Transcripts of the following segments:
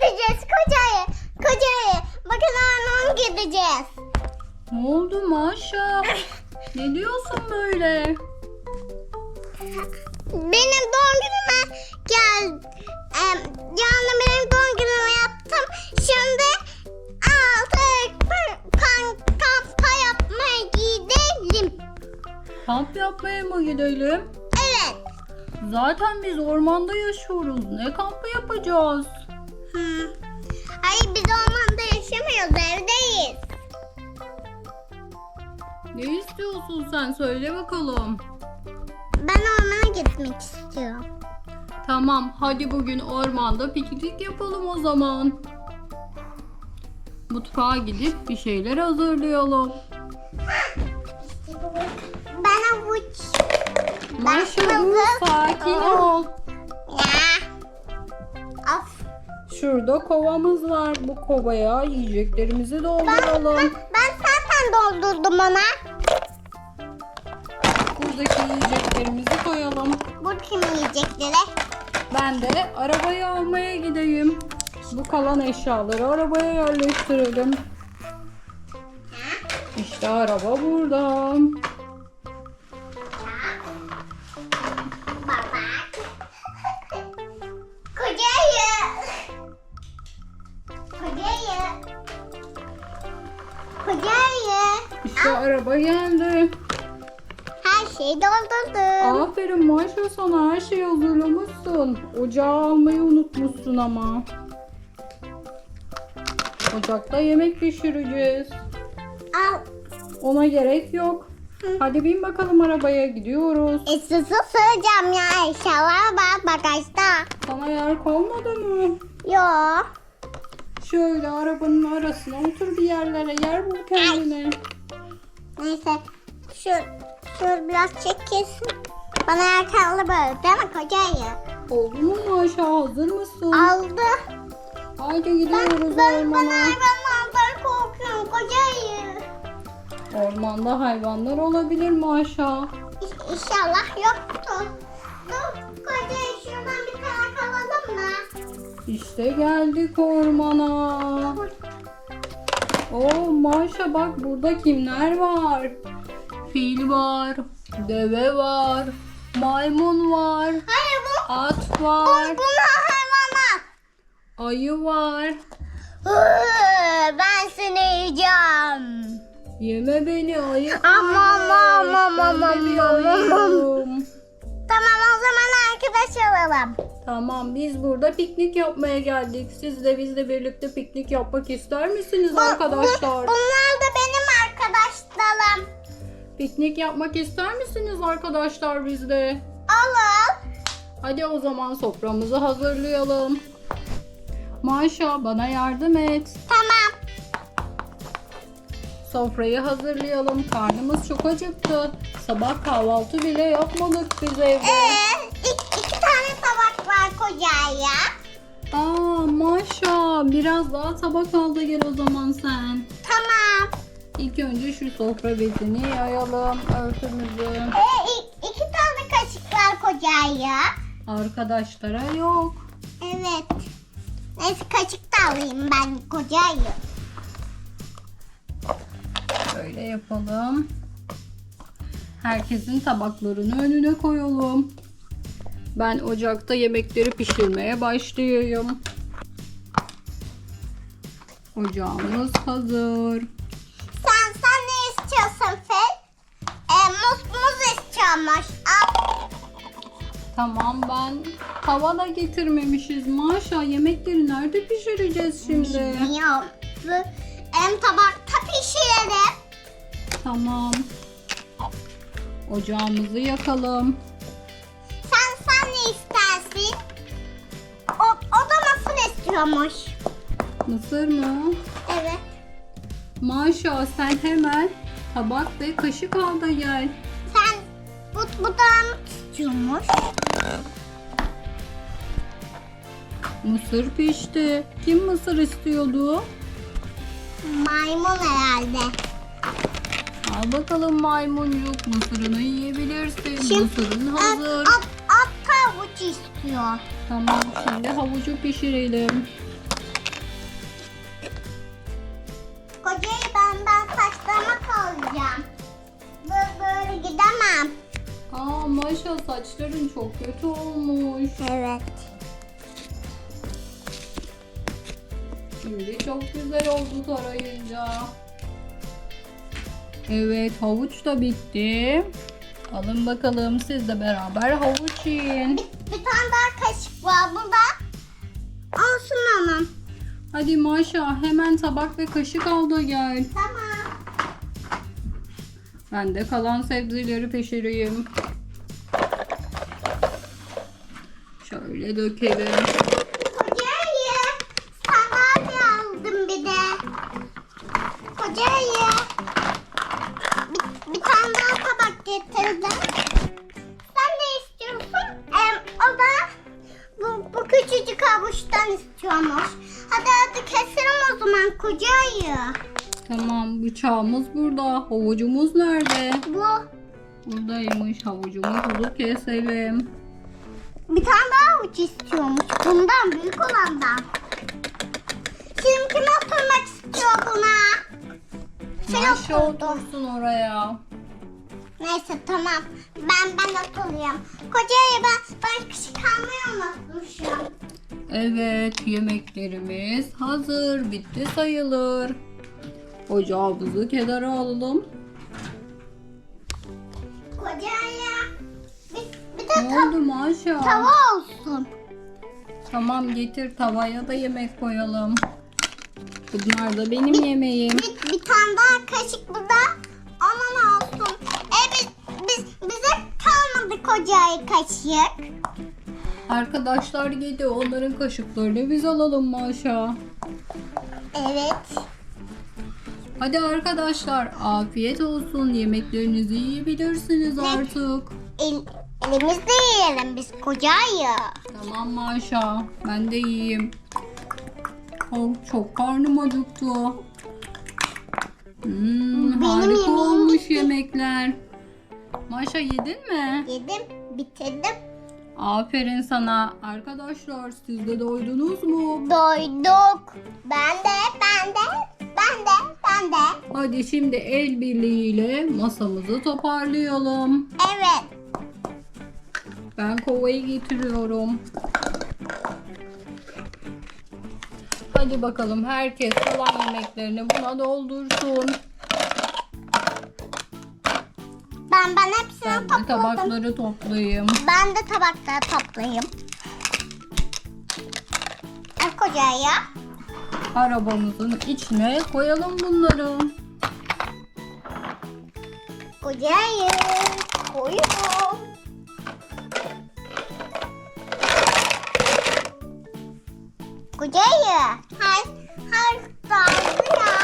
gideceğiz kocayı. Kocayı. Bakın Arnon gideceğiz. Ne oldu Maşa? ne diyorsun böyle? Benim doğum günüme gel. Em, yani benim doğum günümü yaptım. Şimdi artık kan, kampa yapmaya gidelim. Kamp yapmaya mı gidelim? Evet. Zaten biz ormanda yaşıyoruz. Ne kampı yapacağız? Yaşamıyoruz evdeyiz. Ne istiyorsun sen? Söyle bakalım. Ben ormana gitmek istiyorum. Tamam, hadi bugün ormanda piknik yapalım o zaman. Mutfağa gidip bir şeyler hazırlayalım. Ben avuç. Maşa dur, kızım. sakin ol. Şurada kovamız var. Bu kovaya yiyeceklerimizi dolduralım. Ben zaten doldurdum ona. Buradaki yiyeceklerimizi koyalım. Bu kim yiyecekleri? Ben de arabayı almaya gideyim. Bu kalan eşyaları arabaya yerleştirelim. İşte araba burada. İşte araba geldi. Her şeyi doldurdum. Aferin Maşa sana her şeyi hazırlamışsın. Ocağı almayı unutmuşsun ama. Ocakta yemek pişireceğiz. Al. Ona gerek yok. Hadi bin bakalım arabaya gidiyoruz. E susu sığacağım ya eşyalar var bagajda. Sana yer kalmadı mı? Yo. Şöyle arabanın arasına otur bir yerlere yer bul kendine. Neyse. Şu, şu biraz çekilsin. Bana yer kaldı böyle değil mi kocayı? Oldu mu Maşa hazır mısın? Aldı. Haydi Ben, gidiyoruz ben, ben ormana. hayvanlardan korkuyorum kocayı. Ormanda hayvanlar olabilir Maşa. İ- İnşallah yoktur. Dur kocayı şuradan bir tane kalalım mı? İşte geldik ormana. Oo Maşa bak burada kimler var? Fil var, deve var, maymun var, Hayır bu, at var, bunlar hayvanlar. ayı var. Ben seni yiyeceğim. Yeme beni ayı. Aman, aman, aman, aman, ayıyım. Tamam o zaman arkadaş olalım. Tamam biz burada piknik yapmaya geldik. Siz de bizle birlikte piknik yapmak ister misiniz Bu- arkadaşlar? bu- bunlar da benim arkadaşlarım. Piknik yapmak ister misiniz arkadaşlar bizle? Olur. Hadi o zaman soframızı hazırlayalım. Maşa bana yardım et. Tamam. Sofrayı hazırlayalım. Karnımız çok acıktı. Sabah kahvaltı bile yapmadık biz evde. Ee, kocaya. Aa Maşa biraz daha tabak al da gel o zaman sen. Tamam. İlk önce şu sofra bezini yayalım örtümüzü. Ee, iki, iki tane kaşık var kocaya. Arkadaşlara yok. Evet. Neyse kaşık da alayım ben kocayı. Böyle yapalım. Herkesin tabaklarını önüne koyalım. Ben ocakta yemekleri pişirmeye başlayayım. Ocağımız hazır. Sen sen ne istiyorsun Fel? Ee, muz muz istiyormuş. Al. Tamam ben tava da getirmemişiz. Maşa yemekleri nerede pişireceğiz şimdi? Yok. Em tabakta pişirelim. Tamam. Ocağımızı yakalım. İstiyormuş. Mısır mı? Evet. Maşa sen hemen tabak ve kaşık al da gel. Sen bu, bu da istiyormuş. Mısır pişti. Kim mısır istiyordu? Maymun herhalde. Al bakalım maymuncuk mısırını yiyebilirsin. Şimdi- Mısırın At, hazır. at, at havuç istiyor. Tamam şimdi havucu pişirelim. Kocayı ben ben saçlarıma kalacağım. Böyle, böyle gidemem. Aa Maşa saçların çok kötü olmuş. Evet. Şimdi çok güzel oldu tarayınca. Evet havuç da bitti. Alın bakalım siz de beraber havuç yiyin. Bir tane daha kaşık var burada. Olsun onun. Hadi Maşa hemen tabak ve kaşık al da gel. Tamam. Ben de kalan sebzeleri pişireyim. Şöyle dökelim. Zaman kocayı. Tamam bıçağımız burada. Havucumuz nerede? Bu Buradaymış havucumuzu keselim. bir tane daha havuç istiyormuş. Bundan büyük olandan. Şimdi kim oturmak istiyor buna? Sen oturdun. otursun oraya. Neyse tamam. Ben ben oturayım. Kocaya ben, ben kışık almayı unutmuşum. Evet yemeklerimiz hazır. Bitti sayılır. Ocağımızı kenara alalım. Kocaya bir, bir de Ne ta- oldu Maşa? tava olsun. Tamam getir tavaya da yemek koyalım. Bunlar da benim yemeğim. Bir, bir tane daha kaşık burada. Onun olsun. E biz, biz, bize kalmadı kocaya kaşık. Arkadaşlar yedi onların kaşıklarını biz alalım Maşa. Evet. Hadi arkadaşlar afiyet olsun. Yemeklerinizi yiyebilirsiniz artık. El, elimizle yiyelim biz kocayı. Tamam Maşa. Ben de yiyeyim. Oh, çok karnım acıktı. Hmm, Benim harika olmuş bitti. yemekler. Maşa yedin mi? Yedim, bitirdim. Aferin sana. Arkadaşlar siz de doydunuz mu? Doyduk. Ben de, ben de, ben de, ben de. Hadi şimdi el birliğiyle masamızı toparlayalım. Evet. Ben kovayı getiriyorum. Hadi bakalım herkes kalan yemeklerini buna doldursun. Ben topladım. tabakları toplayayım. Ben de tabakları toplayayım. Al kocaya. Arabamızın içine koyalım bunları. Kocayı koyuyorum. Kocayı. Her, her tarzı ya.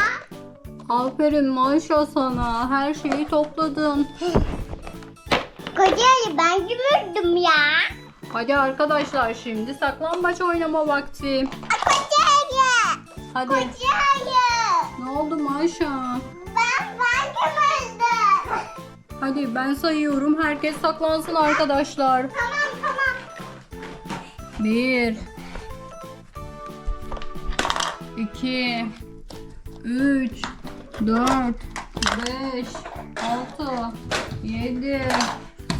Aferin Maşa sana. Her şeyi topladın. Kocayı ben gümürdüm ya. Hadi arkadaşlar şimdi saklambaç oynama vakti. Kocayı. Hadi. Kocayı. Ne oldu Maşa? Ben ben gümürdüm. Hadi ben sayıyorum. Herkes saklansın arkadaşlar. Tamam tamam. Bir. iki, Üç. Dört. Beş. Altı. Yedi.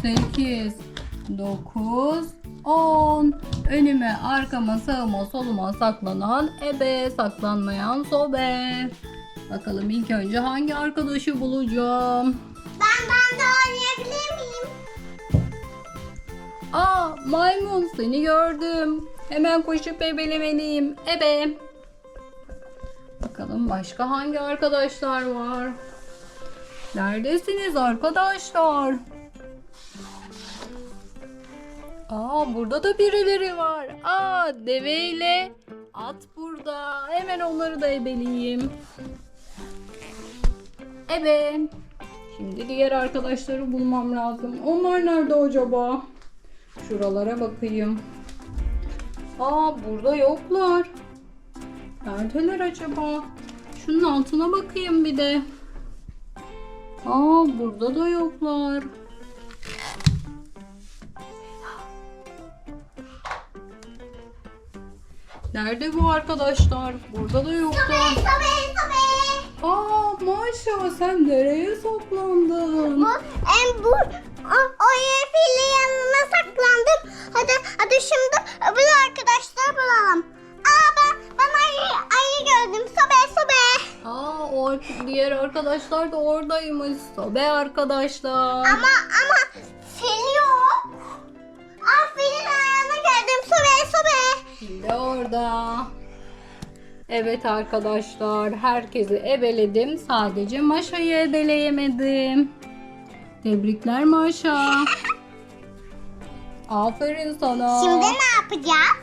Sekiz. Dokuz. On. Önüme, arkama, sağıma, soluma saklanan ebe, saklanmayan sobe. Bakalım ilk önce hangi arkadaşı bulacağım? Ben ben de oynayabilir miyim? Aa maymun seni gördüm. Hemen koşup ebelemeliyim. Ebe. Bakalım başka hangi arkadaşlar var? Neredesiniz arkadaşlar? Aa burada da birileri var. Aa deveyle at burada. Hemen onları da ebeleyeyim. Ebe. Şimdi diğer arkadaşları bulmam lazım. Onlar nerede acaba? Şuralara bakayım. Aa burada yoklar. Neredeler acaba? Şunun altına bakayım bir de. Aa burada da yoklar. Nerede bu arkadaşlar? Burada da yoklar. Aa Maşa sen nereye saklandın? Bu, en bu o, o yeşilin yanına saklandım. Hadi hadi şimdi öbür arkadaşları bulalım. Aa ben, ben ayı, ayı gördüm. Sobe sobe. Aa o diğer arkadaşlar da oradaymış. Sobe arkadaşlar. Ama ama fili o. Şimdi orada. Evet arkadaşlar herkesi ebeledim. Sadece Maşa'yı ebeleyemedim. Tebrikler Maşa. Aferin sana. Şimdi ne yapacağız?